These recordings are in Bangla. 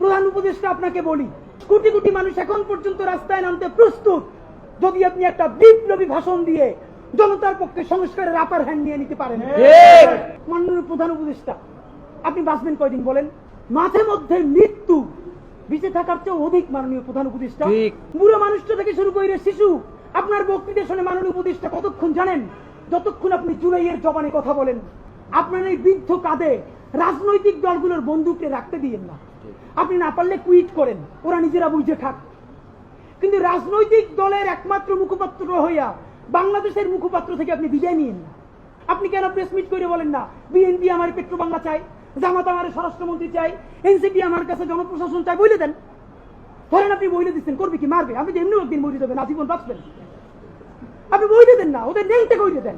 প্রধান উপদেষ্টা আপনাকে বলি কোটি কোটি মানুষ এখন পর্যন্ত রাস্তায় নামতে প্রস্তুত। যদি আপনি একটা বিপ্লবী ভাষণ দিয়ে জনতার পক্ষে সংস্কারের আপার হ্যান্ড নিয়ে নিতে পারেন। মাননীয় প্রধান উপদেষ্টা আপনি বাঁচবেন কয়দিন বলেন? মাঝে মধ্যে মৃত্যু বেঁচে থাকার চেয়ে অধিক মাননীয় প্রধান উপদেষ্টা। বুড়ো মানুষটা থেকে শুরু করে শিশু আপনার বক্তৃতা শুনে মাননীয় উপদেষ্টা কতক্ষণ জানেন? যতক্ষণ আপনি জুলাইয়ের জবানে কথা বলেন। আপনার এই বৃদ্ধ কাঁধে রাজনৈতিক দলগুলোর বন্দুককে রাখতে দিয়েন না। আপনি না পারলে কুইট করেন। ওরা নিজেরা বুঝে খাক কিন্তু রাজনৈতিক দলের একমাত্র মুখপাত্র হইয়া বাংলাদেশের মুখপাত্র থেকে আপনি বিদায় নিয়েন না। আপনি কেন প্রেস মিট করে বলেন না? বিএনপি আমার পেট্রো বাংলা চাই জামাত আমার স্বরাষ্ট্রমন্ত্রী চাই এনসিপি আমার কাছে জনপ্রশাসন চাই বলে দেন। ধরেন আপনি বইলে দিচ্ছেন, করবে কি, মারবে? আপনি তো এমনিও একদিন বইলে দেবেন, আজীবন বাঁচবেন। আপনি বইলে দেন না, ওদের নেংতে কইলে দেন।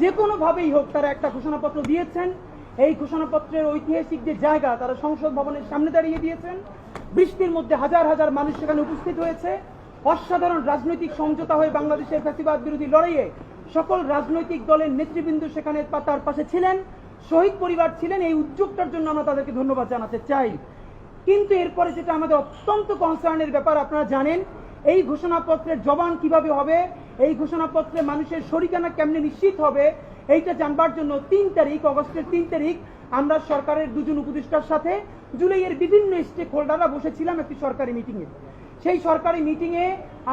যে কোনো ভাবেই হোক, তারা একটা ঘোষণাপত্র দিয়েছেন এই ঘোষণাপত্রের ঐতিহাসিক যে জায়গা, তারা সংসদ ভবনের সামনে দাঁড়িয়ে দিয়েছেন। বৃষ্টির মধ্যে হাজার হাজার মানুষ সেখানে উপস্থিত হয়েছে। অসাধারণ রাজনৈতিক সমঝোতা হয়ে বাংলাদেশের ফ্যাসিবাদ বিরোধী লড়াইয়ে সকল রাজনৈতিক দলের নেতৃবৃন্দ সেখানে তার পাশে ছিলেন। শহীদ পরিবার ছিলেন এই উদ্যোগটার জন্য আমরা তাদেরকে ধন্যবাদ জানাতে চাই। কিন্তু এরপরে যেটা আমাদের অত্যন্ত কনসার্নের ব্যাপার, আপনারা জানেন, এই ঘোষণাপত্রের জবান কীভাবে হবে, এই ঘোষণাপত্রে মানুষের শরিকানা কেমনে নিশ্চিত হবে এইটা জানবার জন্য তিন তারিখ, অগস্টের তিন তারিখ, আমরা সরকারের দুজন উপদেষ্টার সাথে জুলাইয়ের বিভিন্ন স্টেক হোল্ডাররা বসেছিলাম একটি সরকারি মিটিংয়ে। সেই সরকারি মিটিংয়ে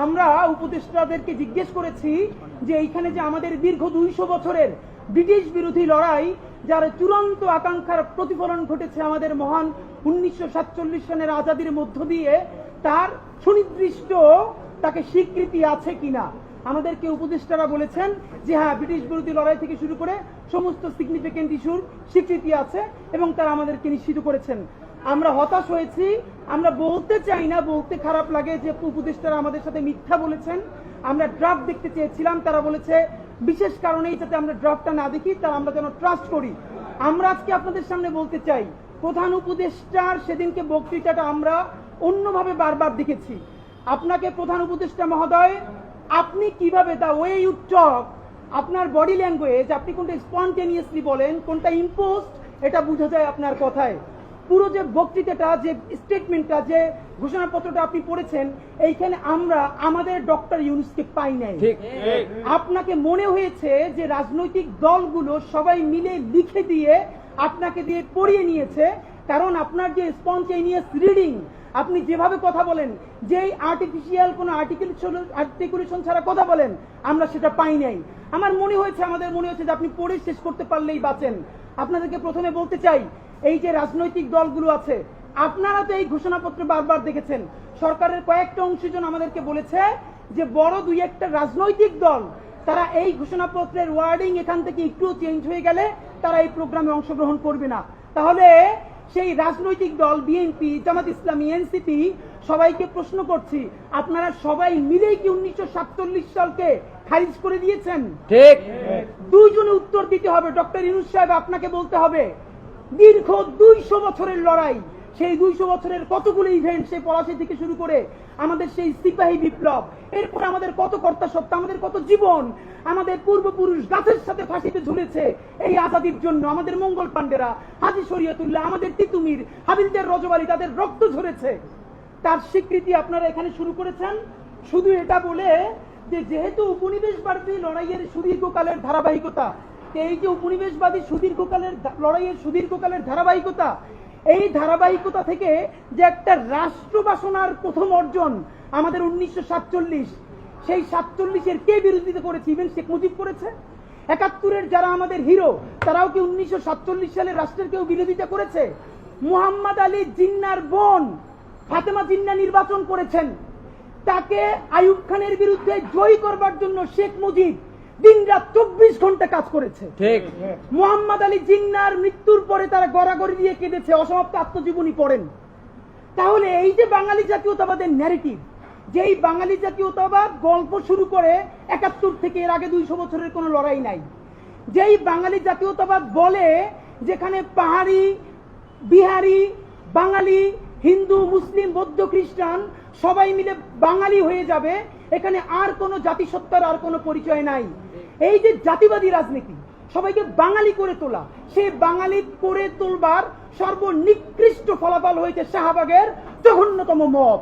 আমরা উপদেষ্টাদেরকে জিজ্ঞেস করেছি যে এইখানে যে আমাদের দীর্ঘ দুইশো বছরের ব্রিটিশ বিরোধী লড়াই, যার চূড়ান্ত আকাঙ্ক্ষার প্রতিফলন ঘটেছে আমাদের মহান উনিশশো সনের আজাদির মধ্য দিয়ে, তার সুনির্দিষ্ট তাকে স্বীকৃতি আছে কিনা? আমাদেরকে উপদেষ্টারা বলেছেন যে হ্যাঁ ব্রিটিশ বিরোধী লড়াই থেকে শুরু করে সমস্ত সিগনিফিকেন্ট ইস্যুর স্বীকৃতি আছে এবং তারা আমাদেরকে নিশ্চিত করেছেন। আমরা হতাশ হয়েছি, আমরা বলতে চাই না, বলতে খারাপ লাগে যে উপদেষ্টারা আমাদের সাথে মিথ্যা বলেছেন। আমরা ড্রাফট দেখতে চেয়েছিলাম, তারা বলেছে বিশেষ কারণেই যাতে আমরা ড্রাফটটা না দেখি, তারা আমরা যেন ট্রাস্ট করি। আমরা আজকে আপনাদের সামনে বলতে চাই, প্রধান উপদেষ্টার সেদিনকে বক্তৃতাটা আমরা অন্যভাবে বারবার দেখেছি। আপনাকে প্রধান উপদেষ্টা মহোদয় আপনি কীভাবে দা ওয়ে ইউ টক আপনার বডি ল্যাঙ্গুয়েজ আপনি কোনটা স্পন্টেনিয়াসলি বলেন কোনটা ইম্পোস্ট এটা বোঝা যায় আপনার কথায়। পুরো যে বক্তৃতাটা যে স্টেটমেন্টটা যে ঘোষণাপত্রটা আপনি পড়েছেন এইখানে আমরা আমাদের ডক্টর ইউনুসকে পাই নাই। ঠিক। আপনাকে মনে হয়েছে যে রাজনৈতিক দলগুলো সবাই মিলে লিখে দিয়ে আপনাকে দিয়ে পড়িয়ে নিয়েছে কারণ আপনার যে স্পন্টেনিয়াস রিডিং আপনি যেভাবে কথা বলেন, যেই আর্টিফিশিয়াল কোনো আর্টিকেল আর্টিকুলেশন ছাড়া কথা বলেন, আমরা সেটা পাই নাই। আমার মনে হয়েছে, আমাদের মনে হয়েছে যে আপনি পড়ে শেষ করতে পারলেই বাঁচেন। আপনাদেরকে প্রথমে বলতে চাই, এই যে রাজনৈতিক দলগুলো আছে, আপনারা তো এই ঘোষণাপত্র বারবার দেখেছেন। সরকারের কয়েকটা অংশজন আমাদেরকে বলেছে যে বড় দুই একটা রাজনৈতিক দল, তারা এই ঘোষণাপত্রের ওয়ার্ডিং এখান থেকে একটু চেঞ্জ হয়ে গেলে তারা এই প্রোগ্রামে অংশগ্রহণ করবে না। তাহলে সেই রাজনৈতিক দল বিএনপি জামাত ইসলামী এনসিপি সবাইকে প্রশ্ন করছি আপনারা সবাই মিলেই কি উনিশশো সাতচল্লিশ সালকে খারিজ করে দিয়েছেন? ঠিক। দুইজনে উত্তর দিতে হবে। ডক্টর ইনুস সাহেব আপনাকে বলতে হবে দীর্ঘ দুইশো বছরের লড়াই সেই দুইশো বছরের কতগুলো ইভেন্ট সেই পলাশি থেকে শুরু করে আমাদের সেই সিপাহী বিপ্লব, এরপর আমাদের কত কর্তা সত্তা, আমাদের কত জীবন, আমাদের পূর্বপুরুষ গাছের সাথে ফাঁসিতে ঝুলেছে এই আজাদির জন্য আমাদের মঙ্গল পাণ্ডেরা, হাজি শরিয়তুল্লাহ, আমাদের তিতুমির, হাবিলদের রজবালি, তাদের রক্ত ঝরেছে। তার স্বীকৃতি আপনারা এখানে শুরু করেছেন। শুধু এটা বলে যে যেহেতু উপনিবেশবাদী লড়াইয়ের সুদীর্ঘকালের ধারাবাহিকতা, এই যে উপনিবেশবাদী সুদীর্ঘকালের লড়াইয়ের সুদীর্ঘকালের ধারাবাহিকতা এই ধারাবাহিকতা থেকে যে একটা রাষ্ট্র বাসনার প্রথম অর্জন আমাদের উনিশশো সাতচল্লিশ, সেই সাতচল্লিশের কে বিরোধিতা করেছে? ইভেন শেখ মুজিব করেছে। একাত্তরের যারা আমাদের হিরো, তারাও কি উনিশশো সাতচল্লিশ সালে রাষ্ট্রের কেউ বিরোধিতা করেছে? মুহাম্মদ আলী জিন্নার বোন ফাতেমা জিন্না নির্বাচন করেছেন। তাকে আইয়ুব খানের বিরুদ্ধে জয়ী করবার জন্য শেখ মুজিব দিন রাত চব্বিশ ঘণ্টা কাজ করেছে। ঠিক। মোহাম্মদ আলী জিন্নার মৃত্যুর পরে তারা গড়াগড়ি দিয়ে কেঁদেছে অসমাপ্ত আত্মজীবনী পড়েন। তাহলে এই যে বাঙালি জাতীয়তাবাদের ন্যারেটিভ যেই বাঙালি জাতীয়তাবাদ গল্প শুরু করে একাত্তর থেকে এর আগে দুইশো বছরের কোনো লড়াই নাই। যেই বাঙালি জাতীয়তাবাদ বলে যেখানে পাহাড়ি বিহারি বাঙালি হিন্দু মুসলিম বৌদ্ধ খ্রিস্টান সবাই মিলে বাঙালি হয়ে যাবে। এখানে আর কোনো জাতিসত্তার আর কোনো পরিচয় নাই। এই যে জাতিবাদী রাজনীতি সবাইকে বাঙালি করে তোলা সে বাঙালি করে তোলবার সর্বনিকৃষ্ট ফলাফল হয়েছে শাহবাগের জঘন্যতম মব।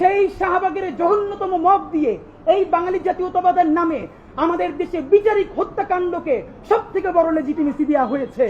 সেই শাহবাগের জঘন্যতম মব দিয়ে এই বাঙালি জাতীয়তাবাদের নামে আমাদের দেশে বিচারিক হত্যাকাণ্ডকে সব থেকে বড় লেজিটিমেসি দেওয়া হয়েছে।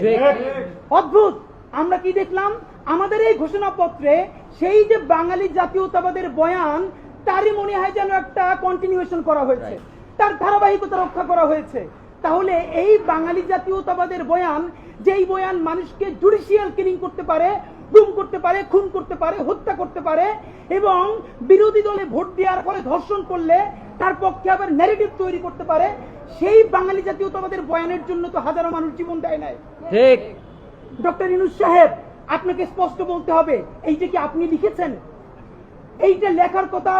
অদ্ভুত! আমরা কি দেখলাম? আমাদের এই ঘোষণাপত্রে সেই যে বাঙালি জাতীয়তাবাদের বয়ান তারই মনে হয় যেন একটা কন্টিনিউশন করা হয়েছে। তার ধারাবাহিকতা রক্ষা করা হয়েছে। তাহলে এই বাঙালি জাতীয়তাবাদের বয়ান যেই বয়ান মানুষকে জুডিশিয়াল কিলিং করতে পারে গুম করতে পারে খুন করতে পারে হত্যা করতে পারে এবং বিরোধী দলে ভোট দেওয়ার পরে ধর্ষণ করলে তার পক্ষে আবার ন্যারেটিভ তৈরি করতে পারে সেই বাঙালি জাতীয়তাবাদের বয়ানের জন্য তো হাজারো মানুষ জীবন দেয় নাই। ঠিক। ডক্টর ইনুস সাহেব আপনাকে স্পষ্ট বলতে হবে এইটা কি আপনি লিখেছেন? এইটা লেখার কথা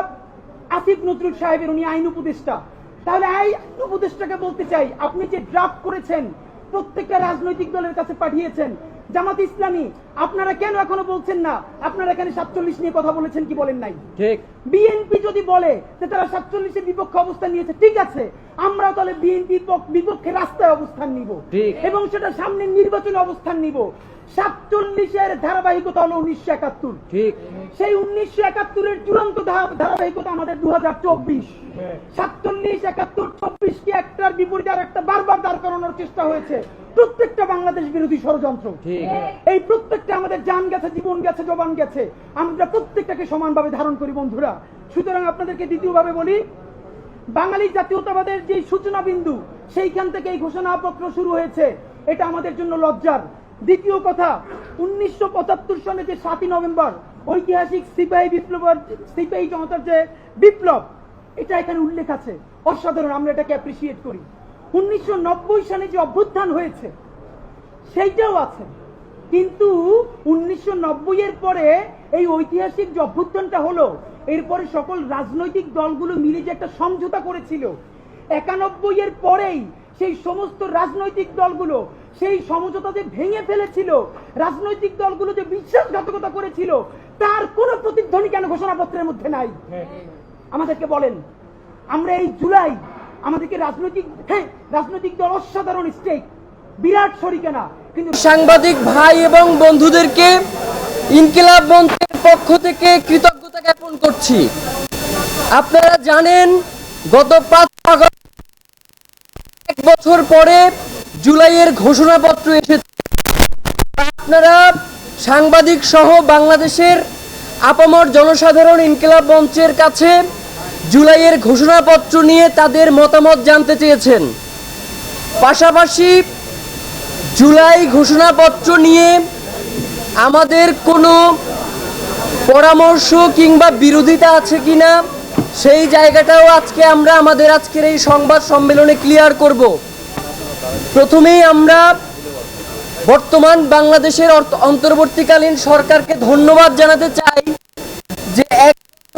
আসিফ নজরুল সাহেবের উনি আইন উপদেষ্টা। তাহলে আইন উপদেষ্টাকে বলতে চাই আপনি যে ড্রাফট করেছেন প্রত্যেকটা রাজনৈতিক দলের কাছে পাঠিয়েছেন জামাত ইসলামী আপনারা কেন এখনও বলছেন না? আপনারা এখানে সাতচল্লিশ নিয়ে কথা বলেছেন কি বলেন নাই? ঠিক। বিএনপি যদি বলে যে তারা সাতচল্লিশের বিপক্ষে অবস্থান নিয়েছে ঠিক আছে আমরা তাহলে বিএনপি বিপক্ষে রাস্তায় অবস্থান নিব। এবং সেটা সামনে নির্বাচনে অবস্থান নিব। সাতচল্লিশের ধারাবাহিকতা হলো উনিশশো একাত্তর। ঠিক। সেই উনিশশো একাত্তরের চূড়ান্ত ধারাবাহিকতা আমাদের দু হাজার চব্বিশ। সাতচল্লিশ একাত্তর চব্বিশ কে একটার বিপরীতে আর একটা বারবার দাঁড় করানোর চেষ্টা হয়েছে। প্রত্যেকটা বাংলাদেশ বিরোধী ষড়যন্ত্র। এই প্রত্যেকটা আমাদের জান গেছে জীবন গেছে জবান গেছে। আমরা প্রত্যেকটাকে সমানভাবে ধারণ করি বন্ধুরা। সুতরাং আপনাদেরকে দ্বিতীয়ভাবে বলি বাঙালি জাতীয়তাবাদের যে সূচনা বিন্দু সেইখান থেকে এই ঘোষণাপত্র শুরু হয়েছে। এটা আমাদের জন্য লজ্জার। দ্বিতীয় কথা, উনিশশো পঁচাত্তর সনে যে সাতই নভেম্বর, ঐতিহাসিক সিপাহী বিপ্লব সিপাহী জনতার যে বিপ্লব, এটা এখানে উল্লেখ আছে। অসাধারণ, আমরা এটাকে অ্যাপ্রিসিয়েট করি। উনিশশো সনে যে অভ্যুত্থান হয়েছে, সেইটাও আছে। কিন্তু উনিশশো এর পরে এই ঐতিহাসিক যে অভ্যুত্থানটা হলো, এরপরে সকল রাজনৈতিক দলগুলো মিলে যে একটা সমঝোতা করেছিল, একানব্বই এর পরেই সেই সমস্ত রাজনৈতিক দলগুলো সেই সমঝোতা যে ভেঙে ফেলেছিল রাজনৈতিক দলগুলো যে বিশ্বাসঘাতকতা করেছিল তার কোনো প্রতিধ্বনি কেন ঘোষণাপত্রের মধ্যে নাই? আমাদেরকে বলেন আমরা এই জুলাই আমাদেরকে রাজনৈতিক হ্যাঁ রাজনৈতিক দল অসাধারণ স্টেক বিরাট শরিকানা কিন্তু সাংবাদিক ভাই এবং বন্ধুদেরকে ইনকিলাব মঞ্চের পক্ষ থেকে কৃতজ্ঞতা জ্ঞাপন করছি। আপনারা জানেন গত পাঁচ আগস্ট এক বছর পরে জুলাইয়ের ঘোষণাপত্র এসেছে। আপনারা সাংবাদিক সহ বাংলাদেশের আপামর জনসাধারণ ইনকিলাব মঞ্চের কাছে জুলাইয়ের ঘোষণাপত্র নিয়ে তাদের মতামত জানতে চেয়েছেন। পাশাপাশি জুলাই ঘোষণাপত্র নিয়ে আমাদের কোনো পরামর্শ কিংবা বিরোধিতা আছে কিনা, সেই জায়গাটাও আজকে আমরা আমাদের আজকের এই সংবাদ সম্মেলনে ক্লিয়ার করব। প্রথমেই আমরা বর্তমান বাংলাদেশের অন্তর্বর্তীকালীন সরকারকে ধন্যবাদ জানাতে চাই যে এক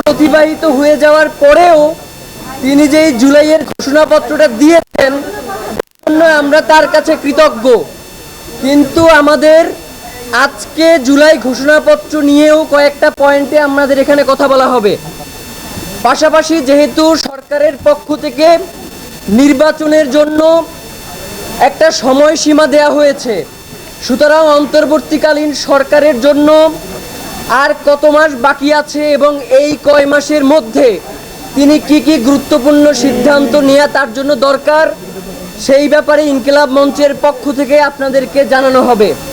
অতিবাহিত হয়ে যাওয়ার পরেও তিনি যে এই জুলাইয়ের ঘোষণাপত্রটা দিয়েছেন জন্য আমরা তার কাছে কৃতজ্ঞ। কিন্তু আমাদের আজকে জুলাই ঘোষণাপত্র নিয়েও কয়েকটা পয়েন্টে আমাদের এখানে কথা বলা হবে। পাশাপাশি যেহেতু সরকারের পক্ষ থেকে নির্বাচনের জন্য একটা সময়সীমা দেয়া হয়েছে। সুতরাং অন্তর্বর্তীকালীন সরকারের জন্য আর কত মাস বাকি আছে এবং এই কয় মাসের মধ্যে তিনি কি কি গুরুত্বপূর্ণ সিদ্ধান্ত নেওয়া তার জন্য দরকার, সেই ব্যাপারে ইনকিলাব মঞ্চের পক্ষ থেকে আপনাদেরকে জানানো হবে।